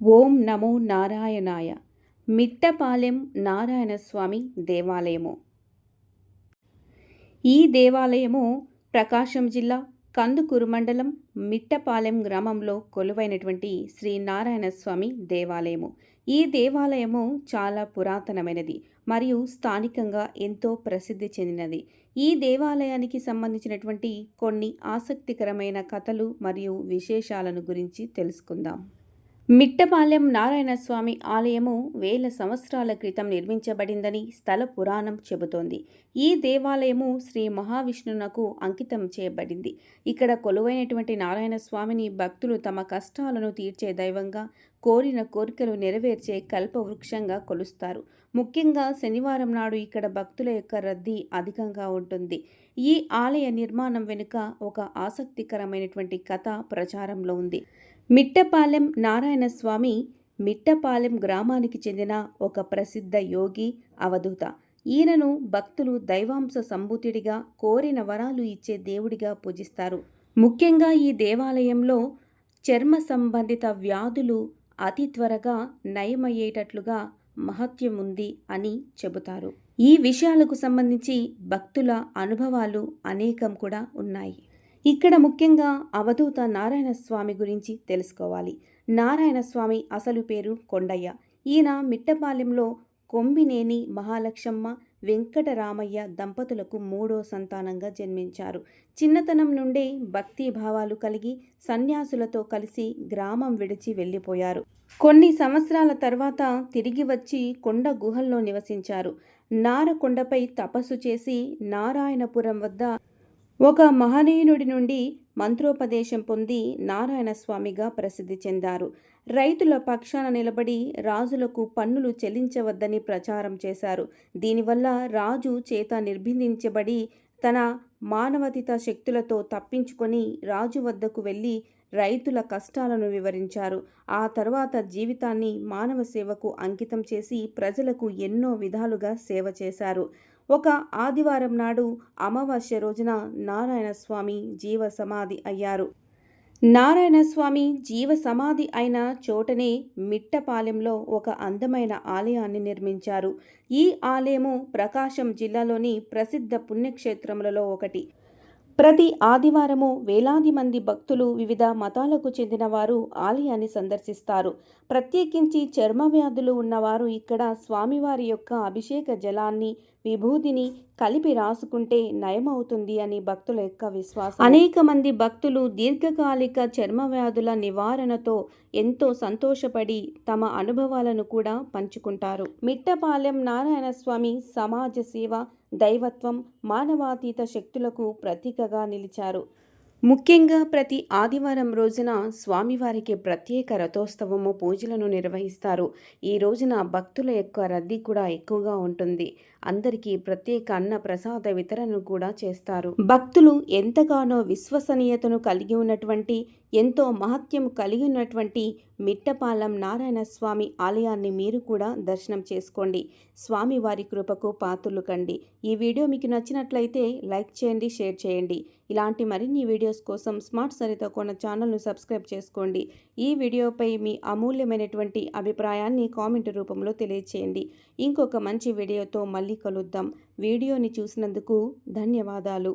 ఓం నమో నారాయణాయ. మిట్టపాలెం నారాయణస్వామి దేవాలయము. ఈ దేవాలయము ప్రకాశం జిల్లా కందుకూరు మండలం మిట్టపాలెం గ్రామంలో కొలువైనటువంటి శ్రీ నారాయణస్వామి దేవాలయము. ఈ దేవాలయము చాలా పురాతనమైనది మరియు స్థానికంగా ఎంతో ప్రసిద్ధి చెందినది. ఈ దేవాలయానికి సంబంధించినటువంటి కొన్ని ఆసక్తికరమైన కథలు మరియు విశేషాలను గురించి తెలుసుకుందాం. మిట్టపాలెం నారాయణస్వామి ఆలయము వేల సంవత్సరాల క్రితం నిర్మించబడిందని స్థల పురాణం చెబుతోంది. ఈ దేవాలయము శ్రీ మహావిష్ణునకు అంకితం చేయబడింది. ఇక్కడ కొలువైనటువంటి నారాయణ స్వామిని భక్తులు తమ కష్టాలను తీర్చే దైవంగా కోరిన కోరికలు నెరవేర్చే కల్పవృక్షంగా కొలుస్తారు. ముఖ్యంగా శనివారం నాడు ఇక్కడ భక్తుల యొక్క రద్దీ అధికంగా ఉంటుంది. ఈ ఆలయ నిర్మాణం వెనుక ఒక ఆసక్తికరమైనటువంటి కథ ప్రచారంలో ఉంది. మిట్టపాలెం నారాయణస్వామి మిట్టపాలెం గ్రామానికి చెందిన ఒక ప్రసిద్ధ యోగి అవధూత. ఈయనను భక్తులు దైవాంశ సంభూతుడిగా కోరిన వరాలు ఇచ్చే దేవుడిగా పూజిస్తారు. ముఖ్యంగా ఈ దేవాలయంలో చర్మ సంబంధిత వ్యాధులు అతి త్వరగా నయమయ్యేటట్లుగా మహత్యం ఉంది అని చెబుతారు. ఈ విషయాలకు సంబంధించి భక్తుల అనుభవాలు అనేకం కూడా ఉన్నాయి. ఇక్కడ ముఖ్యంగా అవధూత నారాయణ స్వామి గురించి తెలుసుకోవాలి. నారాయణ స్వామి అసలు పేరు కొండయ్య. ఈయన మిట్టపాలెంలో కొంబినేని మహాలక్ష్మమ్మ వెంకటరామయ్య దంపతులకు మూడో సంతానంగా జన్మించారు. చిన్నతనం నుండే భక్తి భావాలు కలిగి సన్యాసులతో కలిసి గ్రామం విడిచి వెళ్ళిపోయారు. కొన్ని సంవత్సరాల తర్వాత తిరిగి వచ్చి కొండ గుహల్లో నివసించారు. నారకొండపై తపస్సు చేసి నారాయణపురం వద్ద ఒక మహనీయునుడి నుండి మంత్రోపదేశం పొంది నారాయణస్వామిగా ప్రసిద్ధి చెందారు. రైతుల పక్షాన నిలబడి రాజులకు పన్నులు చెల్లించవద్దని ప్రచారం చేశారు. దీనివల్ల రాజు చేత నిర్బంధించబడి తన మానవతిత శక్తులతో తప్పించుకొని రాజు వద్దకు వెళ్ళి రైతుల కష్టాలను వివరించారు. ఆ తర్వాత జీవితాన్ని మానవ సేవకు అంకితం చేసి ప్రజలకు ఎన్నో విధాలుగా సేవ చేశారు. ఒక ఆదివారం నాడు అమావాస్య రోజున నారాయణ స్వామి జీవ సమాధి అయ్యారు. నారాయణ స్వామి జీవ సమాధి అయిన చోటనే మిట్టపాలెంలో ఒక అందమైన ఆలయాన్ని నిర్మించారు. ఈ ఆలయము ప్రకాశం జిల్లాలోని ప్రసిద్ధ పుణ్యక్షేత్రములలో ఒకటి. ప్రతి ఆదివారము వేలాది మంది భక్తులు వివిధ మతాలకు చెందినవారు ఆలయాన్ని సందర్శిస్తారు. ప్రత్యేకించి చర్మ వ్యాధులు ఉన్నవారు ఇక్కడ స్వామివారి యొక్క అభిషేక జలాన్ని విభూతిని కలిపి రాసుకుంటే నయమవుతుంది అని భక్తుల యొక్క విశ్వాసం. అనేక మంది భక్తులు దీర్ఘకాలిక చర్మ వ్యాధుల నివారణతో ఎంతో సంతోషపడి తమ అనుభవాలను కూడా పంచుకుంటారు. మిట్టపాలెం నారాయణ స్వామి సమాజ సేవ దైవత్వం మానవాతీత శక్తులకు ప్రతీకగా నిలిచారు. ముఖ్యంగా ప్రతి ఆదివారం రోజున స్వామివారికి ప్రత్యేక రథోత్సవము పూజలను నిర్వహిస్తారు. ఈ రోజున భక్తుల యొక్క రద్దీ కూడా ఎక్కువగా ఉంటుంది. అందరికీ ప్రత్యేక అన్న ప్రసాద వితరణ కూడా చేస్తారు. భక్తులు ఎంతగానో విశ్వసనీయతను కలిగి ఉన్నటువంటి ఎంతో మహత్యం కలిగి ఉన్నటువంటి మిట్టపాలెం నారాయణ స్వామి ఆలయాన్ని మీరు కూడా దర్శనం చేసుకోండి. స్వామి వారి కృపకు పాత్రలు కండి. ఈ వీడియో మీకు నచ్చినట్లయితే లైక్ చేయండి షేర్ చేయండి. ఇలాంటి మరిన్ని వీడియోస్ కోసం స్మార్ట్ సరితో కొన్న ఛానల్ను సబ్స్క్రైబ్ చేసుకోండి. ఈ వీడియోపై మీ అమూల్యమైనటువంటి అభిప్రాయాన్ని కామెంట్ రూపంలో తెలియచేయండి. ఇంకొక మంచి వీడియోతో మళ్ళీ కలుద్దాం. వీడియోని చూసినందుకు ధన్యవాదాలు.